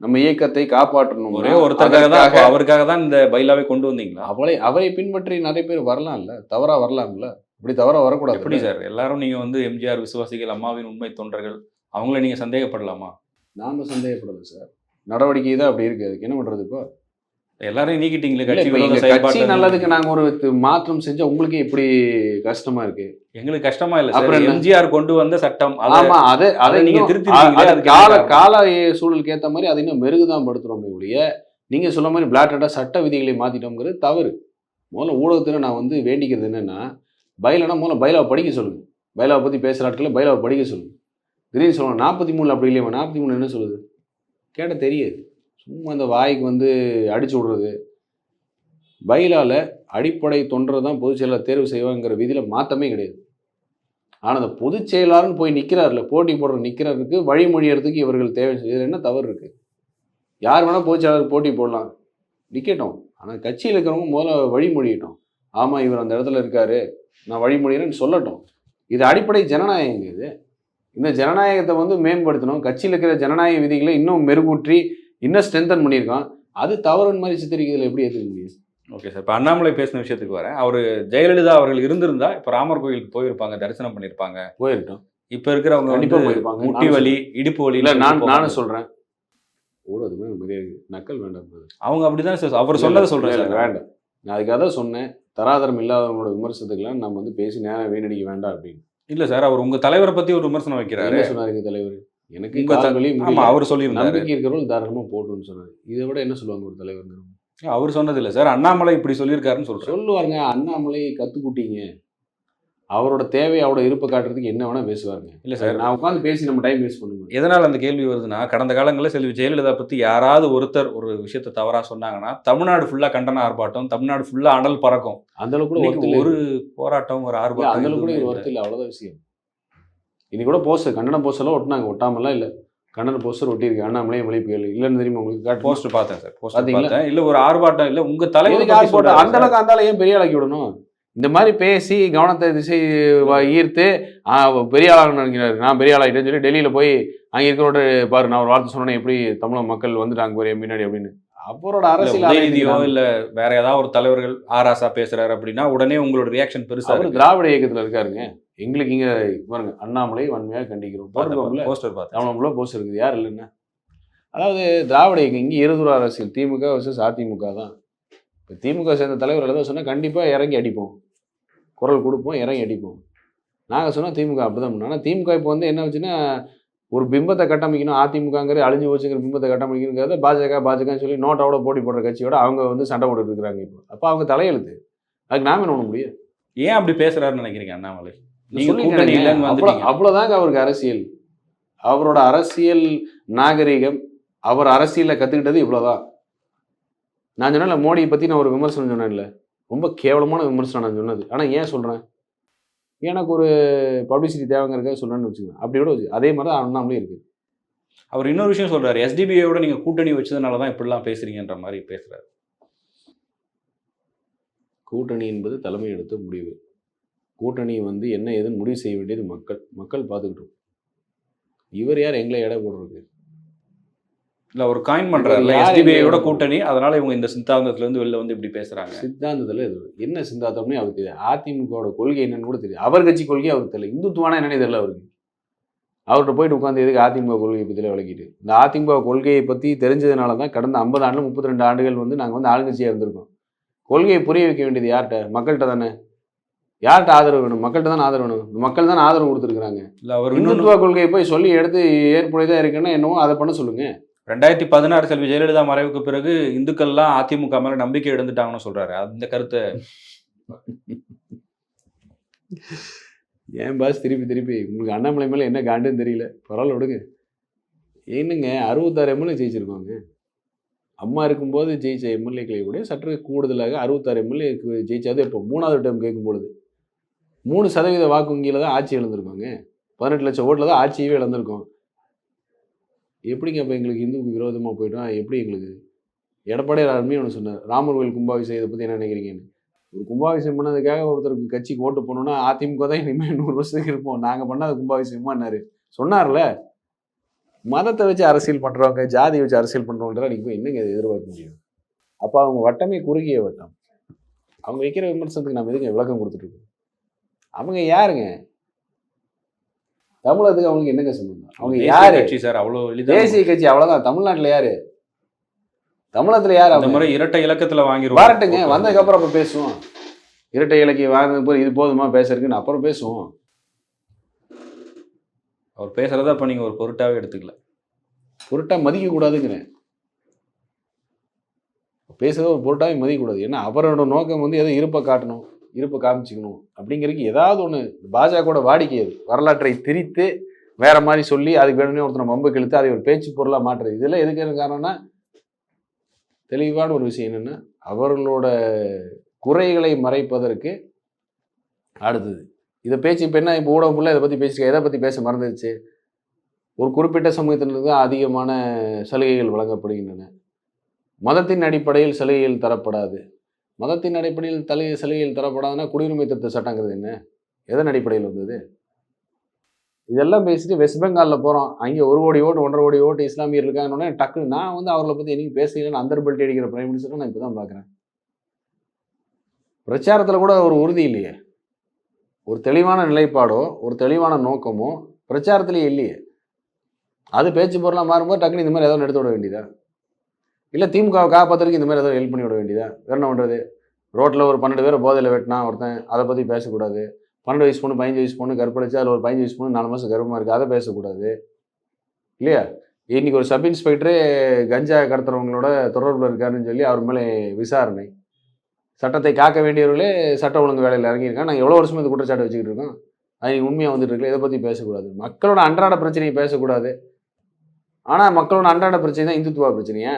நம்ம இயக்கத்தை காப்பாற்றணும் ஒரே ஒருத்தருக்காக தான் அவருக்காக தான் இந்த பைலாவே கொண்டு வந்தீங்களா? அவளை அவரை பின்பற்றி நிறைய பேர் வரலாம்ல தவறா வரலாம்ல. இப்படி தவறா வரக்கூடாது. எப்படி சார்? எல்லாரும் நீங்க வந்து எம்ஜிஆர் விசுவாசிகள் அம்மாவின் உண்மை தொண்டர்கள் அவங்கள நீங்க சந்தேகப்படலாமா? நாம சந்தேகப்படல சார். நடவடிக்கை தான் அப்படி இருக்கு. அதுக்கு என்ன பண்றது இப்போ? எல்லாரையும் நீக்கிட்டீங்களே கட்சி கட்சி நல்லதுக்கு நாங்க ஒரு மாற்றம் செஞ்சா உங்களுக்கே இப்படி கஷ்டமா இருக்கு. எங்களுக்கு கஷ்டமா இல்ல அப்புறம்? எம்ஜிஆர் கொண்டு வந்த சட்டம் ஆமா அது அதை நீங்க அதுக்கு கால கால சூழலுக்கு ஏத்த மாதிரி அதை இன்னும் மெருகுதான் படுத்துறோமே ஒழிய நீங்க சொல்ல மாதிரி பிளாட்டடா சட்ட விதிகளை மாத்திட்டோங்கிறது தவறு. முதல்ல ஊடகத்துல நான் வந்து வேண்டிக்கிறது என்னன்னா பயிலனா முதல்ல பயிலாவை படிக்க சொல்லுங்க. பயிலாவை பத்தி பேசுற ஆட்களை பயிலாவை படிக்க சொல்லுங்க. திடீர்னு சொல்லணும் நாற்பத்தி மூணு அப்படி இல்லையா நாற்பத்தி மூணு என்ன சொல்லுது? கேட்ட தெரியாது. சும்மா அந்த வாய்க்கு வந்து அடிச்சு விடுறது. பயிலால் அடிப்படை தொண்டரை தான் பொதுச் செயலாளர் தேர்வு செய்வாங்கிற விதியில் மாற்றமே கிடையாது. ஆனால் அந்த பொதுச் செயலாளர்னு போய் நிற்கிறார்ல போட்டி போடுற நிற்கிறதுக்கு வழிமொழியறதுக்கு இவர்கள் தேவை. இதில் என்ன தவறு இருக்குது யார் வேணால் பொதுச் செயலாளர் போட்டி போடலாம். நிற்கட்டும் ஆனால் கட்சியில் இருக்கிறவங்க முதல்ல வழிமொழியட்டும். ஆமாம் இவர் அந்த இடத்துல இருக்காரு. நான் வழிமொழிகிறேன்னு சொல்லட்டும். இது அடிப்படை ஜனநாயகம் இது. இந்த ஜனநாயகத்தை வந்து மேம்படுத்தணும். கட்சியில் இருக்கிற ஜனநாயக விதிகளை இன்னும் மெருகூற்றி இன்னும் ஸ்ட்ரென்தன் பண்ணியிருக்கோம் அது தவறுன்னு மாதிரி சித்தரிக்கிறதுல எப்படி ஏற்றுக்க முடியும்? ஓகே சார் இப்போ அண்ணாமலை பேசின விஷயத்துக்கு வரேன். அவர் ஜெயலலிதா அவர்கள் இருந்திருந்தா இப்போ ராமர் கோயிலுக்கு போயிருப்பாங்க தரிசனம் பண்ணியிருப்பாங்க. போயிருக்கட்டும். இப்போ இருக்கிறவங்க கண்டிப்பா வந்து போயிருப்பாங்க. முட்டி வலி இடுப்பு வலி இல்லை நான் நானும் சொல்கிறேன் ஊடகத்துமே மரியாதை நக்கல் வேண்டாம். அவங்க அப்படிதான் சார் அவர் சொன்னதை சார் வேண்டாம். நான் அதுக்காக தான் சொன்னேன். தராதரம் இல்லாதவங்களோட விமர்சனத்துக்கெல்லாம் நம்ம வந்து பேசி நேரம் வீணடிக்க வேண்டாம் அப்படின்னு. இல்ல சார் அவர் உங்க தலைவரை பத்தி ஒரு விமர்சனம் வைக்கிறாரு. சொன்னாருங்க தலைவர்? எனக்கு உங்க த- கால் வலி ஆமா முடியல. அவர் சொல்லியிருந்தாரு. நம்பிக்கை இருக்கிறவங்க தாராளமா போட்டுன்னு சொன்னாரு. இதை விட என்ன சொல்லுவாங்க ஒரு தலைவர் அவர் சொன்னது இல்ல சார் அண்ணாமலை இப்படி சொல்லியிருக்காருன்னு சொல்றேன். சொல்லுவாருங்க அண்ணாமலை கத்துக்குட்டீங்க. அவரோட தேவை அவரோட இருப்பை காட்டுறதுக்கு என்ன வேணா பேசுவாருங்க. இல்ல சார். நான் உட்காந்து பேசி நம்ம டைம் வேஸ்ட் பண்ணுவோம் எதனால அந்த கேள்வி வருதுன்னா கடந்த காலங்களில் செல்வி ஜெயலலிதா பத்தி யாராவது ஒருத்தர் ஒரு விஷயத்தை தவறா சொன்னாங்கன்னா தமிழ்நாடு ஃபுல்லா கண்டன ஆர்ப்பாட்டம் தமிழ்நாடு ஃபுல்லா அனல் பறக்கும். அந்த அளவுக்கு கூட ஒரு போராட்டம் ஒரு ஆர்ப்பாட்டம் அந்த அளவுக்கு கூட ஒரு இல்லை. அவ்வளோதான் விஷயம். இன்னைக்கு கூட போஸ்டர் கண்டன போஸ்டர்லாம் ஒட்டினாங்க. ஒட்டாமலாம் இல்லை. கண்டன போஸ்டர் ஒட்டியிருக்கு. அண்ணாமலை மொழிப்பு கேள்வி இல்லைன்னு தெரியுமா உங்களுக்கு? போஸ்டர் பார்த்தேன் சார் போஸ்டர்? பார்த்தேன். இல்ல ஒரு ஆர்ப்பாட்டம் இல்ல. உங்க தலைவர் போட்டு அந்த அளவுக்கு அந்த ஏன் பெரிய ஆளாக்கி விடணும்? இந்த மாதிரி பேசி கவனத்தை திசை ஈர்த்து பெரிய ஆளாக நினைக்கிறாரு. நான் பெரிய ஆளாகிட்டேன்னு சொல்லி டெல்லியில போய் அங்கே இருக்கிறோட பாரு நான் ஒரு வார்த்தை சொன்னேன் எப்படி தமிழக மக்கள் வந்துட்டாங்க பாரு என் பின்னாடி அப்படின்னு. அவரோட அரசியல் ஆராய்ச்சி இல்ல வேற ஏதாவது ஒரு தலைவர்கள் ஆராசா பேசுறாரு அப்படின்னா உடனே உங்களோட ரியாக்ஷன் பெருசா திராவிட இயக்கத்துல இருக்காருங்க. எங்களுக்கு இங்க பாருங்க அண்ணாமலை வன்மையாக கண்டிக்கிறோம். போஸ்டர் பார்த்தேன் தமிழ் போஸ்ட் இருக்குது யார் இல்லைன்னா? அதாவது திராவிட இயக்கம் இங்கே இருதுர அரசியல் திமுக வர்சஸ் அதிமுக தான். இப்போ திமுக சேர்ந்த தலைவர் ஏதாவது சொன்னால் கண்டிப்பாக இறங்கி அடிப்போம். குரல் கொடுப்போம் இறங்கி அடிப்போம். நாங்கள் சொன்னால் திமுக அப்படி தான் பண்ணோம். ஆனால் திமுக இப்போ வந்து என்ன வச்சுன்னா ஒரு பிம்பத்தை கட்டமைக்கணும் அதிமுகங்கிற அழிஞ்சு போச்சுங்கிற பிம்பத்தை கட்டமைக்கணுங்கிறத பாஜக பாஜகன்னு சொல்லி நோட்டோட போட்டி போடுற கட்சியோட அவங்க வந்து சண்டை போட்டுட்டு இருக்கிறாங்க இப்போ. அப்போ அவங்க தலையெழுத்து. அதுக்கு நாம என்ன பண்ண முடியும்? ஏன் அப்படி பேசுறாருன்னு நினைக்கிறீங்க அண்ணாமலை? அவ்வளவுதாங்க அவருக்கு அரசியல். அவரோட அரசியல் நாகரிகம் அவர் அரசியலை கத்துக்கிட்டது இவ்வளவுதான் நான் சொன்னேன்ல மோடியை பத்தி நான் ஒரு விமர்சனம் சொன்னேன்ல. ரொம்ப கேவலமான விமர்சனம் நான் சொன்னது. ஆனா ஏன் சொல்றேன்? எனக்கு ஒரு பப்ளிசிட்டி தேவைங்கிறதுக்காக சொல்றேன்னு வச்சுக்கோங்க. அப்படி கூட வச்சு அதே மாதிரி தான் அண்ணாமலே இருக்கு அவர் இன்னொரு விஷயம் சொல்றாரு. எஸ்டிபிஐயோட நீங்க கூட்டணி வச்சதுனால தான் இப்படிலாம் பேசுறீங்கன்ற மாதிரி பேசுறாரு. கூட்டணி என்பது தலைமை எடுத்த முடிவு. கூட்டணி வந்து என்ன ஏதுன்னு முடிவு செய்ய வேண்டியது மக்கள். மக்கள் பார்த்துக்கிட்டோம் இவர் யார் எங்களை எடை போடுறது இல்ல ஒரு காயின் பண்றாரு. யார் எஸ்டிபிஐயோட கூட்டணி. அதனால இவங்க இந்த சித்தாந்தத்துல இருந்து வெளில வந்து இப்படி பேசுறாங்க. சித்தாந்தத்தில் இது என்ன சித்தாந்தம்னே அவருக்கு தெரியாது. அதிமுகவோட கொள்கை என்னன்னு கூட தெரியும் அவர் கட்சி கொள்கை அவருக்கு தெரியல. இந்துத்துவானா என்னன்னே தெரியல அவருக்கு. அவர்கிட்ட போயிட்டு உட்காந்து எதுக்கு அதிமுக கொள்கையை பற்றில விளக்கிட்டு? இந்த அதிமுக கொள்கையை பற்றி தெரிஞ்சதுனால தான் கடந்த ஐம்பது ஆண்டு முப்பத்தி ரெண்டு ஆண்டுகள் வந்து நாங்கள் வந்து ஆளுங்கட்சியாக இருந்திருக்கோம். கொள்கையை புரிய வைக்க வேண்டியது யார்கிட்ட? மக்கள்கிட்ட தானே. யார்கிட்ட ஆதரவு வேணும்? மக்கள்கிட்ட தானே ஆதரவு வேணும். மக்கள் தானே ஆதரவு கொடுத்துருக்காங்க இல்ல அவர் இந்துத்துவ கொள்கையை போய் சொல்லி எடுத்து ஏற்புடையதாக இருக்குன்னா என்னவோ அதை பண்ண சொல்லுங்க. ரெண்டாயிரத்தி பதினாறு செல்வி ஜெயலலிதா மறைவுக்கு பிறகு இந்துக்கள்லாம் அதிமுக மேல நம்பிக்கை எடுத்துட்டாங்கன்னு சொல்றாரு. அந்த கருத்தை ஏன் பாஸ்? திருப்பி திருப்பி. உங்களுக்கு அண்ணாமலை மேலே என்ன காண்டுன்னு தெரியல. பரவாயில்ல விடுங்க. என்னங்க? அறுபத்தாறு எம்எல்ஏ ஜெயிச்சிருக்கோங்க அம்மா இருக்கும்போது ஜெயிச்ச எம்எல்ஏக்களை விட சற்று கூடுதலாக அறுபத்தாறு எம்எல்ஏ ஜெயிச்சது இப்போ மூணாவது டைம் கேட்கும் பொழுது. மூணு சதவீத வாக்கு வங்கியில் தான் ஆட்சி இழந்திருக்கோங்க பதினெட்டு லட்சம் ஓட்டில் தான் ஆட்சியவே இழந்திருக்கோம். எப்படிங்க இப்போ எங்களுக்கு இந்துவுக்கு விரோதமாக போயிட்டோம்? எப்படி எங்களுக்கு? எடப்பாடியார் அருமையாக ஒன்று சொன்னார். ராமர் கோயில் கும்பாபிஷேகம் இதை பற்றி என்ன நினைக்கிறீங்கன்னு? ஒரு கும்பாபிஷேகம் பண்ணதுக்காக ஒருத்தருக்கு கட்சிக்கு ஓட்டு போனோம்னா அதிமுக தான் இனிமேல் நூறு வருஷத்துக்கு இருப்போம். நாங்கள் பண்ணாத கும்பாபிஷேகமானாரு சொன்னார்ல. மதத்தை வச்சு அரசியல் பண்ணுறவங்க ஜாதியை வச்சு அரசியல் பண்ணுறவங்க நீங்கள் போய் என்னங்க எதிர்பார்க்க முடியும்? அப்போ அவங்க வட்டமே குறுகிய வட்டம். அவங்க வைக்கிற விமர்சனத்துக்கு நம்ம எதுங்க விளக்கம் கொடுத்துட்ருக்கோம் அவங்க யாருங்க? தமிழகத்துக்கு அவங்களுக்கு என்னங்க சம்பந்தம்? அவங்க யாரு? கட்சி சார் அவ்வளவு எளிதா தேசிய கட்சி அவ்வளவுதான். தமிழ்நாட்டுல யாரு? தமிழகத்துல யார் அந்த? முறை இரட்டை இலக்கத்துல வாங்கிடுவோம். வரட்டுங்க வந்ததுக்கு அப்புறம் அப்ப பேசுவோம். இரட்டை இலக்கியம் வாங்கினது போய் இது போதுமா? பேசுறதுக்குன்னு அப்புறம் பேசுவோம். அவர் பேசுறதா இப்ப நீங்க ஒரு பொருட்டாவே எடுத்துக்கல. பொருட்டா மதிக்க கூடாதுங்கிறேன் பேசுறத ஒரு பொருட்டாவே மதிக்க கூடாது ஏன்னா அவரோட நோக்கம் வந்து எதை இருப்பை காட்டணும்? இருப்பை காமிச்சிக்கணும். அப்படிங்கிறதுக்கு ஏதாவது ஒன்று பாஜகவோட வாடிக்கை அது. வரலாற்றை திரித்து வேற மாதிரி சொல்லி அதுக்கு வேணும்னே ஒருத்தனை மம்பு கிழித்து அதை ஒரு பேச்சு பொருளாக மாற்றுறது. இதில் எதுக்கு காரணம்னா தெளிவான ஒரு விஷயம் என்னென்னா அவர்களோட குறைகளை மறைப்பதற்கு அடுத்தது. இதை பேச்சு இப்போ என்ன இப்போ ஊடகம் ஃபுல்லாக இதை பற்றி பேசிக்க எதை பற்றி பேச மறந்துடுச்சு ஒரு குறிப்பிட்ட சமூகத்தினருக்கு தான் அதிகமான சலுகைகள் வழங்கப்படுகின்றன. மதத்தின் அடிப்படையில் சலுகைகள் தரப்படாது. மதத்தின் அடிப்படையில் தலை சலுகைகள் தரப்படாதுன்னா குடியுரிமை திருத்த சட்டங்கிறது என்ன? எதன் அடிப்படையில் வந்தது? இதெல்லாம் பேசிட்டு வெஸ்ட் பெங்காலில் போகிறோம் அங்கே ஒரு கோடி ஓட்டு ஒன்றரை கோடி ஓட்டு இஸ்லாமியர் இருக்காங்கன்னு டக்கு நான் வந்து அவர்களை பற்றி என்னைக்கு பேசலைன்னு அந்த பெல்ட் அடிக்கிற பிரைம் மினிஸ்டர் நான் இப்போ தான் பார்க்குறேன். பிரச்சாரத்தில் கூட ஒரு உறுதி இல்லையே. ஒரு தெளிவான நிலைப்பாடோ ஒரு தெளிவான நோக்கமோ பிரச்சாரத்திலேயே இல்லையே. அது பேச்சு பொருளாக மாறும்போது டக்குனு இந்த மாதிரி ஏதோ எடுத்து விட வேண்டியதா? இல்லை திமுகவை காப்பாற்றுறதுக்கு இந்த மாதிரி எதாவது ஹெல்ப் பண்ணி விட வேண்டியதா? வேற என்ன பண்ணுறது ரோட்டில் ஒரு பன்னெண்டு பேரை போதையில் வெட்டினா ஒருத்தன் அதை பற்றி பேசக்கூடாது. பன்னெண்டு வயசு பொண்ணு பதினஞ்சு வயசு பொண்ணு கற்பழிச்சு அதில் ஒரு பதினஞ்சு வயசு பொண்ணு நாலு மாதம் கர்ப்பமாக இருக்குது அதை பேசக்கூடாது. இல்லையா? இன்னைக்கு ஒரு சப் இன்ஸ்பெக்டரே கஞ்சா கடத்துறவங்களோட தொடர்பில் இருக்காருன்னு சொல்லி அவர் மேலே விசாரணை. சட்டத்தை காக்க வேண்டியவர்களே சட்ட ஒழுங்கு வேலையில் இறங்கியிருக்காங்க. நாங்கள் எவ்வளோ வருஷமாக இந்த குற்றச்சாட்டு வச்சுக்கிட்டு இருக்கோம்? அது உண்மையாக வந்துட்டு இருக்குல்ல? இதை பற்றி பேசக்கூடாது. மக்களோட அன்றாட பிரச்சனையை பேசக்கூடாது. ஆனால் மக்களோட அன்றாட பிரச்சனை தான் இந்துத்துவா பிரச்சனையா?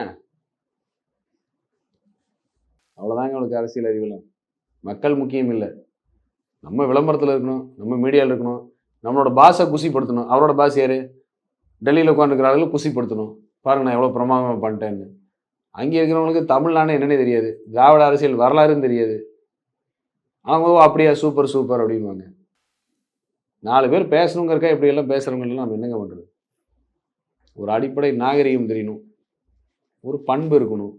அவ்வளோதாங்க அவளுக்கு அரசியல் அறிவுலாம் மக்கள் முக்கியம் இல்லை. நம்ம விளம்பரத்தில் இருக்கணும் நம்ம மீடியாவில் இருக்கணும் நம்மளோட பாஸை குசிப்படுத்தணும். அவரோட பாஸ் யார்? டெல்லியில் உட்காந்துருக்கிறார்கள் குசிப்படுத்தணும். பாருங்க நான் எவ்வளோ பிரமாதமாக பண்ணிட்டேன்னு. அங்கே இருக்கிறவங்களுக்கு தமிழ்நாடு என்னன்னே தெரியாது. திராவிட அரசியல் வரலாறுன்னு தெரியாது. அவங்க ஓ அப்படியா சூப்பர் சூப்பர் அப்படிம்பாங்க. நாலு பேர் பேசணுங்கிறக்கா இப்படி எல்லாம் பேசுகிறவங்கலாம் நம்ம என்னங்க பண்ணுறது ஒரு அடிப்படை நாகரிகம் தெரியணும். ஒரு பண்பு இருக்கணும்.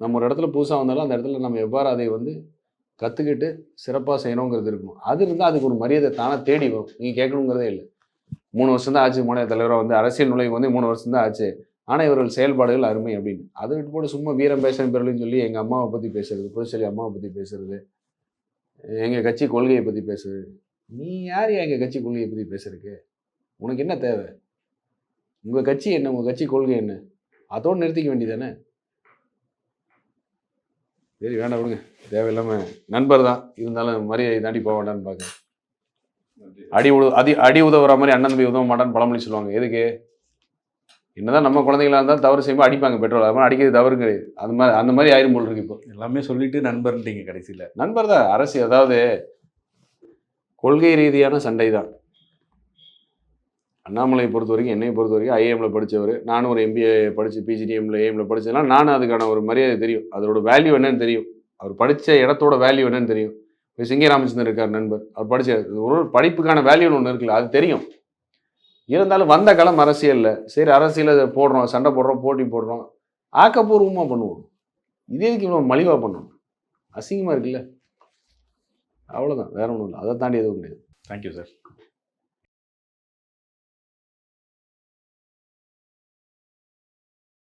நம்ம ஒரு இடத்துல புதுசாக வந்தாலும் அந்த இடத்துல நம்ம எவ்வாறு அதை வந்து கற்றுக்கிட்டு சிறப்பாக செய்யணுங்கிறது இருக்கணும் அது இருந்தால் அதுக்கு ஒரு மரியாதை தானே தேடி வரும். நீங்கள் கேட்கணுங்கிறதே இல்லை. மூணு வருஷம் தான் ஆச்சு. மாநில தலைவராக வந்து அரசியல் நுழைவு வந்து மூணு வருஷம் தான் ஆச்சு. ஆனால் இவர்கள் செயல்பாடுகள் அருமை அப்படின்னு. அதை விட்டு போட்டு சும்மா வீரம் பேசுகிற பேரலைன்னு சொல்லி எங்கள் அம்மாவை பற்றி பேசுறது புதுச்சேரி அம்மாவை பற்றி பேசுறது எங்கள் கட்சி கொள்கையை பற்றி பேசுறது. நீ யார் எங்கள் கட்சி கொள்கையை பற்றி பேசுறதுக்கு? உனக்கு என்ன தேவை? உங்கள் கட்சி என்ன? உங்கள் கட்சி கொள்கை என்ன? அதோடு நிறுத்திக்க வேண்டியதானே சரி வேண்டாம் விடுங்க. தேவையில்லாமல் நண்பர் தான். இருந்தாலும் மரியாதை தாண்டி போக வேண்டாம்னு பார்க்குறேன். அடி உத அடி அடி உதவுற மாதிரி அண்ணன் தம்பி உதவ மாட்டான்னு பழமொழி சொல்லுவாங்க. எதுக்கு? என்னதான் நம்ம குழந்தைங்களா இருந்தால் தவறு செய்யும்போது அடிப்பாங்க பெட்ரோல். அது மாதிரி அடிக்கிறது தவறு கிடையாது. அந்த மாதிரி அந்த மாதிரி ஆயிரும் போல் இருக்கு இப்போ. எல்லாமே சொல்லிட்டு நண்பர்ன்றீங்க கடைசியில. நண்பர் தான். அரசு அதாவது கொள்கை ரீதியான சண்டை தான். அண்ணாமலையை பொறுத்த வரைக்கும் என்னை பொறுத்த வரைக்கும் ஐஏஎம்ல படித்தவர் நானும் ஒரு எம்பிஏ படித்து பிஜிடிஎம்ல ஏஎம்ல படிச்சதுனால நானும் அதுக்கான ஒரு மரியாதை தெரியும். அதோட வேல்யூ என்னன்னு தெரியும். அவர் படித்த இடத்தோட வேல்யூ என்னன்னு தெரியும். இப்போ சிங்க ராமச்சந்திரன் இருக்கார் நண்பர். அவர் படித்த ஒரு படிப்புக்கான வேல்யூன்னு ஒன்று இருக்குல்ல அது தெரியும். இருந்தாலும் வந்த காலம் அரசியலில். சரி அரசியலில் போடுறோம் சண்டை போடுறோம் போட்டி போடுறோம். ஆக்கப்பூர்வமாக பண்ணுவோம். இதே இதுக்கு இவ்வளோ மலிவாக பண்ணணும்? அசிங்கமாக இருக்குல்ல. அவ்வளோதான் வேற ஒன்றும் இல்லை. அதை தாண்டி எதுவும் கிடையாது. Thank you sir